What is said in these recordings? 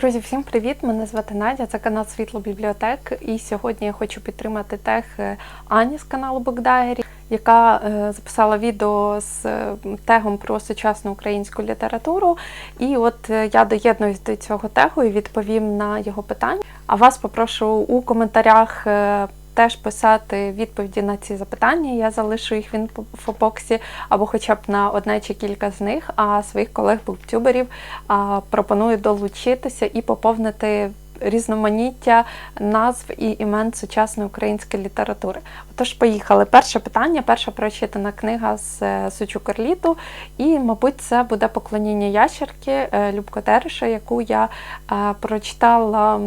Друзі, всім привіт! Мене звати Надя, це канал Світло Бібліотек. І сьогодні я хочу підтримати тех е, Ані з каналу Богдайрі, яка е, записала відео з е, тегом про сучасну українську літературу. І от я доєднуюсь до цього тегу і відповім на його питання. А вас попрошу у коментарях. Теж писати відповіді на ці запитання. Я залишу їх в інфобоксі або хоча б на одне чи кілька з них. А своїх колег-буктюберів пропоную долучитися і поповнити різноманіття назв і імен сучасної української літератури. Отож, поїхали. Перше питання, перша прочитана книга з е, Сучу Карліту, і, мабуть, це буде поклоніння ящерки е, Любко Тереша, яку я е, прочитала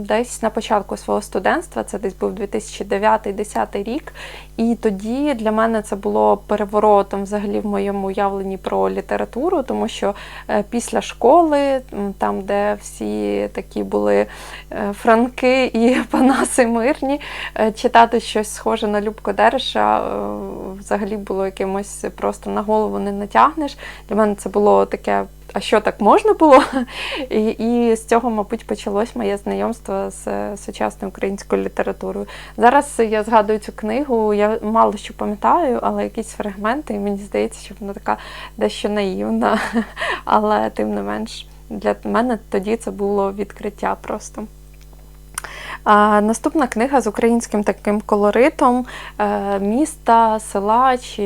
десь на початку свого студентства, це десь був 2009-2010 рік. І тоді для мене це було переворотом взагалі в моєму уявленні про літературу, тому що е, після школи, там, де всі такі були е, франки і панаси мирні, е, читати щось схоже на Любко Дереша взагалі було якимось просто на голову не натягнеш. Для мене це було таке. А що так можна було? І, і з цього, мабуть, почалось моє знайомство з е, сучасною українською літературою. Зараз я згадую цю книгу, я мало що пам'ятаю, але якісь фрагменти, і мені здається, що вона така дещо наївна. Але тим не менш, для мене тоді це було відкриття просто. Наступна книга з українським таким колоритом е, міста, села чи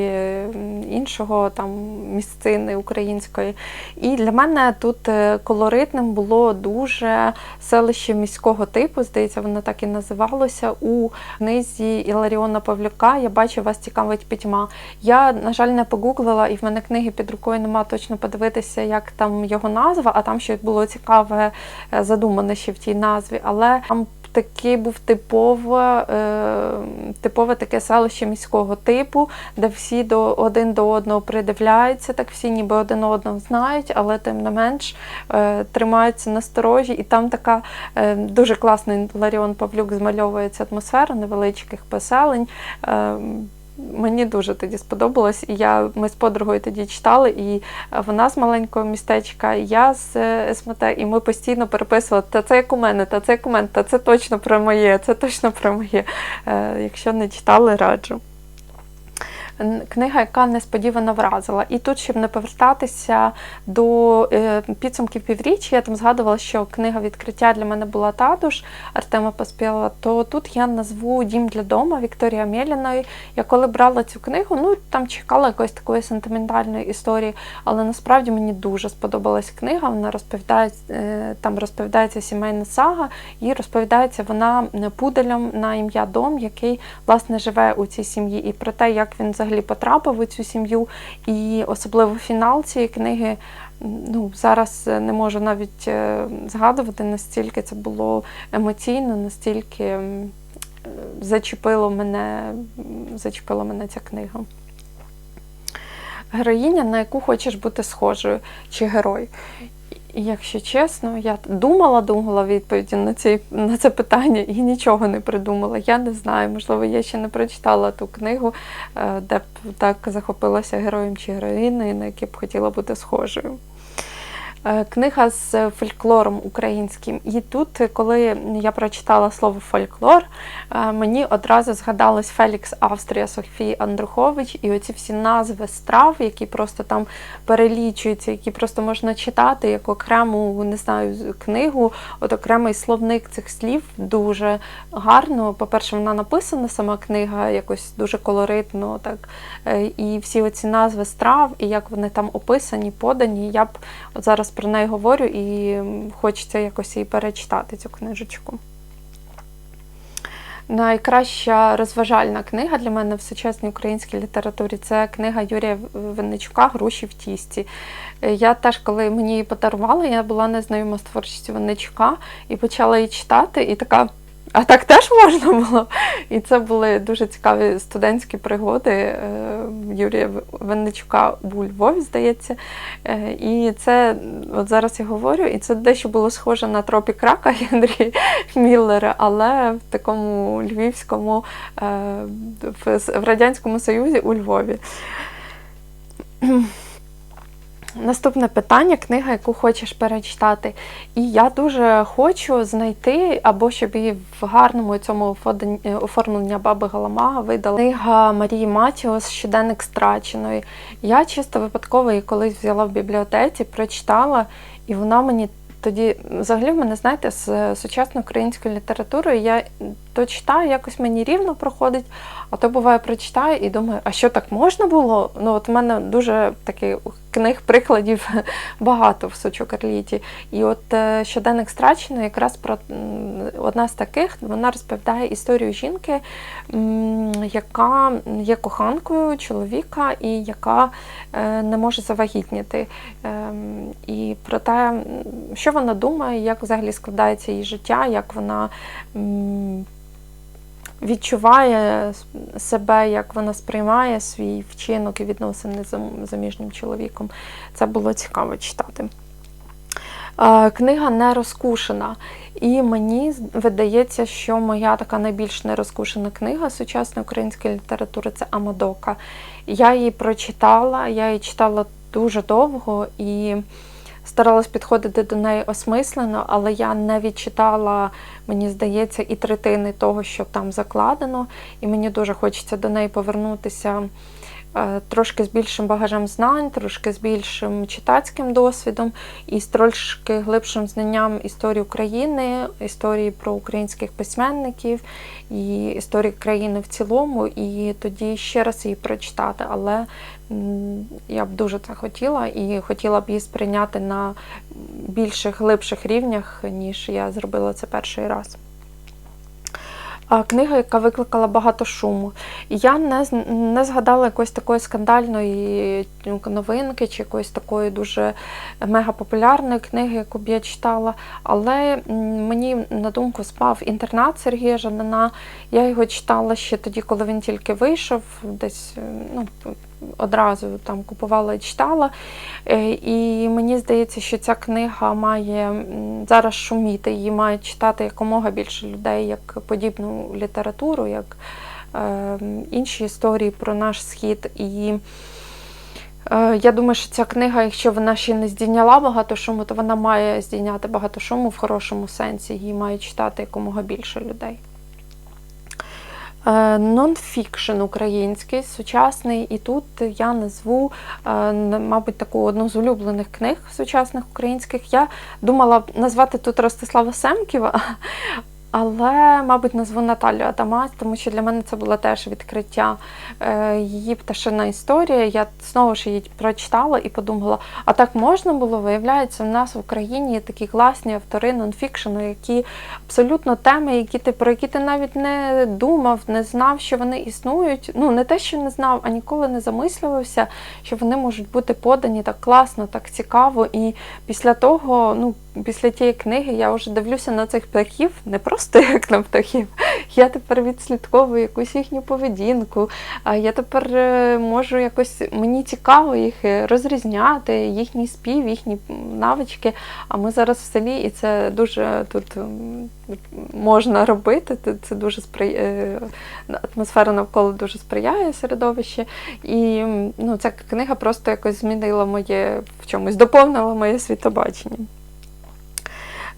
іншого там місцини української. І для мене тут е, колоритним було дуже селище міського типу, здається, воно так і називалося. У книзі Іларіона Павлюка Я бачу, вас цікавить пітьма. Я, на жаль, не погуглила, і в мене книги під рукою нема точно подивитися, як там його назва, а там щось було цікаве е, задумане ще в тій назві. Але там такий був типово, е, типове таке селище міського типу, де всі до один до одного придивляються, так всі ніби один одного знають, але тим не менш е, тримаються насторожі. І там така е, дуже класний Ларіон Павлюк змальовується атмосфера невеличких поселень. Е, Мені дуже тоді сподобалось, і я ми з подругою тоді читали, і вона з маленького містечка, і я з е, СМТ, і ми постійно переписували, та це як у мене, та це як у мене, та це точно про моє, це точно про моє. Е, Якщо не читали, раджу. Книга, яка несподівано вразила. І тут, щоб не повертатися до е, підсумків півріччя, я там згадувала, що книга відкриття для мене була Тадуш Артема Поспєла, то тут я назву Дім для дома Вікторія Мєліної. Я коли брала цю книгу, ну там чекала якоїсь такої сентиментальної історії, але насправді мені дуже сподобалась книга. Вона розповідає, е, там розповідається сімейна сага, і розповідається вона пуделем на ім'я Дом, який власне живе у цій сім'ї, і про те, як він взагалі потрапив у цю сім'ю, і особливо фінал цієї книги. Ну, зараз е, не можу навіть е, згадувати, настільки це було емоційно, настільки е, зачепило мене, зачепила мене ця книга. Героїня, на яку хочеш бути схожою, чи герой. І якщо чесно, я думала, думала відповіді на ці, на це питання і нічого не придумала. Я не знаю, можливо, я ще не прочитала ту книгу, е, де б так захопилася героєм чи героїною, на які б хотіла бути схожою. Е, Книга з фольклором українським. І тут, е, коли я прочитала слово фольклор, е, мені одразу згадалось Фелікс Австрія Софії Андрухович і оці всі назви страв, які просто там перелічуються, які просто можна читати як окрему, не знаю, книгу, от окремий словник цих слів дуже гарно. По-перше, вона написана, сама книга, якось дуже колоритно, так. Е, І всі оці назви страв, і як вони там описані, подані. Я б зараз про неї говорю і хочеться якось її перечитати, цю книжечку. Найкраща розважальна книга для мене в сучасній українській літературі це книга Юрія Винничука Груші в тісті. Я теж, коли мені її подарували, я була незнайома з творчістю Винничука і почала її читати, і така. А так теж можна було. І це були дуже цікаві студентські пригоди е, Юрія Винничука у Львові, здається. Е, І це, от зараз я говорю, і це дещо було схоже на тропік рака Генрі Міллера, але в такому львівському, е, в, Радянському Союзі у Львові. Наступне питання книга, яку хочеш перечитати. І я дуже хочу знайти, або щоб її в гарному цьому оформленні- оформлення баби Галамага видала книга Марії Матіос Щоденник страченої. Я чисто випадково її колись взяла в бібліотеці, прочитала, і вона мені тоді, взагалі, в мене, знаєте, з сучасною українською літературою я то читаю, якось мені рівно проходить, а то буває прочитаю і думаю, а що так можна було? Ну, от в мене дуже таких книг, прикладів багато в Сучокарліті. І от е, щоденник страчено якраз про одна з таких, вона розповідає історію жінки, яка є коханкою чоловіка і яка е, не може завагітніти. Ем, І про те, що вона думає, як взагалі складається її життя, як вона. Відчуває себе, як вона сприймає свій вчинок і відносини з зам- заміжнім чоловіком. Це було цікаво читати. Книга не розкушена. І мені видається, що моя така найбільш нерозкушена книга сучасної української літератури це Амадока. Я її прочитала, я її читала дуже довго і старалась підходити до неї осмислено, але я не відчитала, мені здається, і третини того, що там закладено. І мені дуже хочеться до неї повернутися е, трошки з більшим багажем знань, трошки з більшим читацьким досвідом і з трошки глибшим знанням історії України, історії про українських письменників і історії країни в цілому, і тоді ще раз її прочитати. Але я б дуже це хотіла і хотіла б її сприйняти на більших, глибших рівнях, ніж я зробила це перший раз. Книга, яка викликала багато шуму. Я не, не згадала якоїсь такої скандальної ну, новинки чи якоїсь такої дуже мегапопулярної книги, яку б я читала. Але мені на думку спав інтернат Сергія Жадана. Я його читала ще тоді, коли він тільки вийшов, десь е, ну, одразу там купувала і читала. Е, І мені здається, що ця книга має зараз шуміти, її мають читати якомога більше людей, як подібну літературу, як е, інші історії про наш схід. І е, я думаю, що ця книга, якщо вона ще не здійняла багато шуму, то вона має здійняти багато шуму в хорошому сенсі. Її мають читати якомога більше людей. Е, Нонфікшн український, сучасний, і тут я назву, е, мабуть, таку одну з улюблених книг сучасних українських. Я думала назвати тут Ростислава Семківа, але, мабуть, назву Наталю Адамась, тому що для мене це було теж відкриття. Е, Її пташина історія. Я знову ж її прочитала і подумала, а так можна було? Виявляється, в нас в Україні такі класні автори нонфікшену, які абсолютно теми, які ти про які ти навіть не думав, не знав, що вони існують. Ну не те, що не знав, а ніколи не замислювався, що вони можуть бути подані так класно, так цікаво. І після того, ну після тієї книги, я вже дивлюся на цих птахів не просто як на птахів. Я тепер відслідковую якусь їхню поведінку. А я тепер е, можу якось мені цікаво їх е, розрізняти, їхній спів, їхні навички. А ми зараз в селі, і це дуже тут можна робити. Це- дуже сприяє атмосфера навколо дуже сприяє середовище. І ну, ця книга просто якось змінила моє в чомусь, доповнила моє світобачення.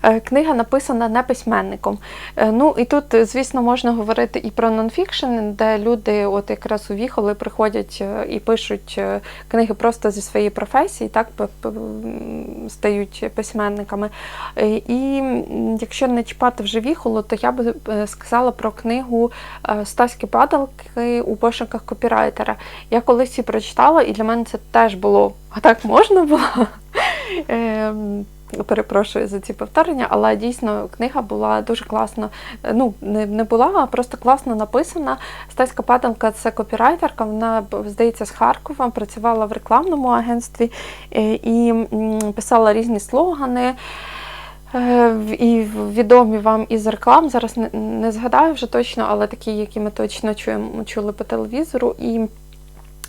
Е, Книга написана не письменником. Е, Ну і тут, е, звісно, можна говорити і про нонфікшн, де люди, от якраз увіхали, приходять е, і пишуть книги просто зі своєї професії, так стають письменниками. І якщо не чіпати вже віхолу, то я би сказала про книгу Стаські падалки у пошуках копірайтера. Я колись її прочитала, і для мене це теж було. А так можна було? Перепрошую за ці повторення, але дійсно книга була дуже класно. Ну, не, не була, а просто класно написана. Стаська Падалка це копірайтерка, вона, здається, з Харкова, працювала в рекламному агентстві е, і писала різні слогани. Е, І відомі вам із реклам. Зараз не, не згадаю вже точно, але такі, які ми точно чуємо, чули по телевізору. І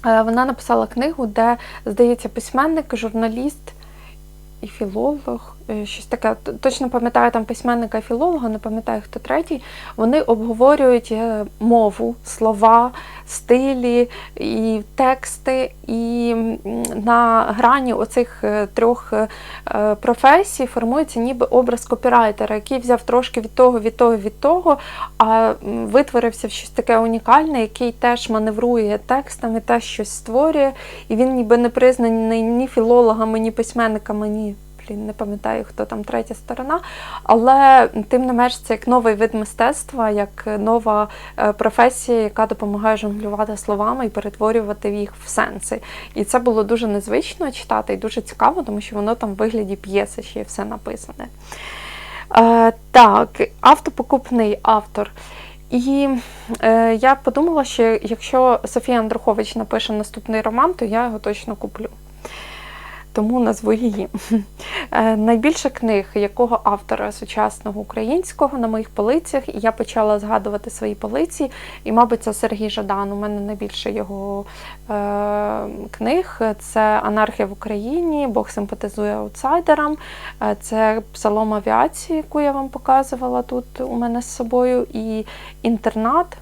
е, вона написала книгу, де, здається, письменник, журналіст і філолог, щось таке. Точно пам'ятаю там письменника філолога, не пам'ятаю хто третій. Вони обговорюють е, мову, слова, стилі і тексти. І на грані оцих е, трьох е, е, професій формується ніби образ копірайтера, який взяв трошки від того, від того, від того, а витворився в щось таке унікальне, який теж маневрує текстами, теж щось створює. І він ніби не признаний ні філологами, ні письменниками, ні. Блін, не пам'ятаю, хто там третя сторона, але тим не менш це як новий вид мистецтва, як нова е, професія, яка допомагає жонглювати словами і перетворювати їх в сенси. І це було дуже незвично читати і дуже цікаво, тому що воно там в вигляді п'єси ще все написане. Е, так, автопокупний автор. І е, я подумала, що якщо Софія Андрухович напише наступний роман, то я його точно куплю. Тому назву її. Е, найбільше книг якого автора сучасного українського на моїх полицях, і я почала згадувати свої полиці, і, мабуть, це Сергій Жадан. У мене найбільше його е, книг. Це Анархія в Україні, Бог симпатизує аутсайдерам, е, це Псалом авіації, яку я вам показувала тут у мене з собою, і інтернат,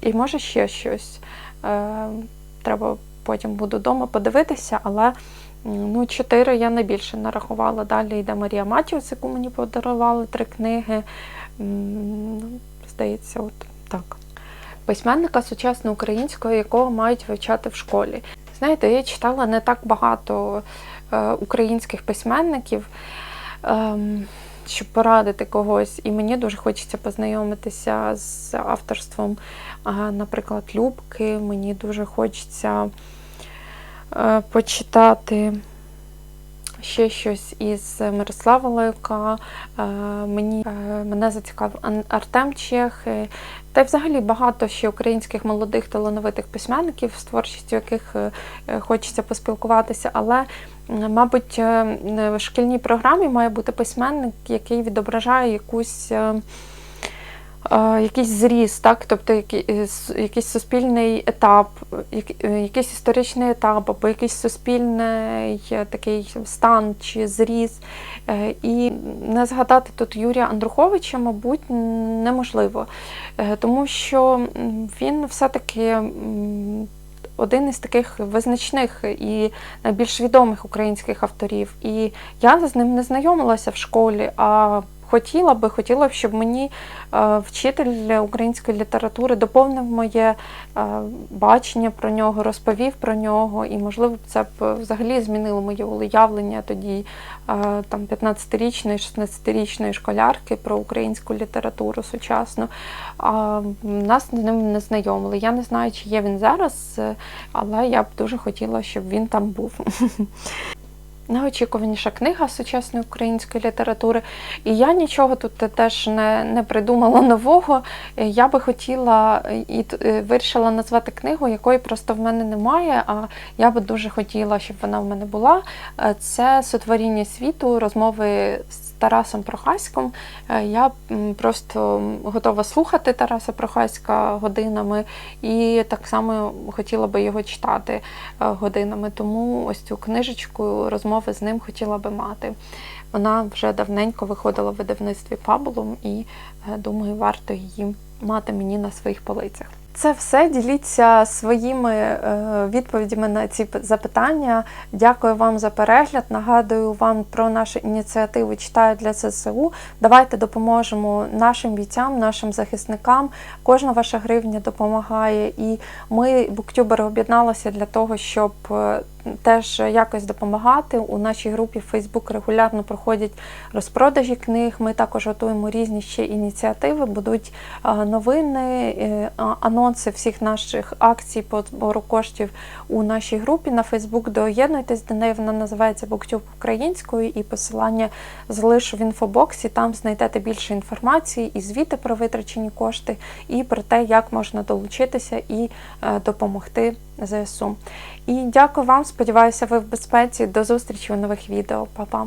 і може ще щось. Е, треба потім буду вдома подивитися, але. Ну, чотири я найбільше нарахувала. Далі йде Марія Матіус, яку мені подарували три книги. Здається, от так. Письменника сучасно українського, якого мають вивчати в школі. Знаєте, я читала не так багато е, українських письменників, ем, щоб порадити когось. І мені дуже хочеться познайомитися з авторством, е, наприклад, Любки. Мені дуже хочеться почитати ще щось із Мирослава Лаюка. Е, Мені, е, мене зацікавив Артем Чех. е, Та й взагалі багато ще українських молодих талановитих письменників, з творчістю яких е, е, хочеться поспілкуватися. Але, мабуть, е, в шкільній програмі має бути письменник, який відображає якусь. Якийсь зріст, так? тобто е, якийсь суспільний етап, е, якийсь історичний етап, або якийсь суспільний е, такий стан чи зріст. І не згадати тут Юрія Андруховича, мабуть, неможливо, тому що він все-таки один із таких визначних і найбільш відомих українських авторів. І я з ним не знайомилася в школі, а хотіла би, хотіла б, щоб мені е, вчитель української літератури доповнив моє е, бачення про нього, розповів про нього, і, можливо, це б взагалі змінило моє уявлення тоді е, там 15-річної, 16-річної школярки про українську літературу сучасну. А нас з ним не знайомили. Я не знаю, чи є він зараз, але я б дуже хотіла, щоб він там був. Найочікуваніша книга сучасної української літератури. І я нічого тут теж не, не придумала нового. Е, Я би хотіла е, і е, вирішила назвати книгу, якої просто в мене немає, а я би дуже хотіла, щоб вона в мене була. Це Сотворіння світу, розмови з Тарасом Прохаськом. Е, Я просто готова слухати Тараса Прохаська годинами і так само хотіла би його читати е, годинами. Тому ось цю книжечку розмови з ним хотіла би мати. Вона вже давненько виходила в видавництві Пабулум і е, думаю, варто її мати мені на своїх полицях. Це все. Діліться своїми е, відповідями на ці запитання. Дякую вам за перегляд. Нагадую вам про нашу ініціативу Читаю для ЗСУ. Давайте допоможемо нашим бійцям, нашим захисникам. Кожна ваша гривня допомагає. І ми, буктюбери, об'єдналися для того, щоб е, теж якось допомагати. У нашій групі Facebook регулярно проходять розпродажі книг. Ми також готуємо різні ще ініціативи. Будуть е, новини, е, а- анонси всіх наших акцій по збору коштів у нашій групі на Facebook. Доєднуйтесь до неї. Вона називається BookTube українською, і посилання залишу в інфобоксі. Там знайдете більше інформації і звіти про витрачені кошти, і про те, як можна долучитися і е, допомогти ЗСУ. І дякую вам. Сподіваюся, ви в безпеці. До зустрічі у нових відео. Па-па!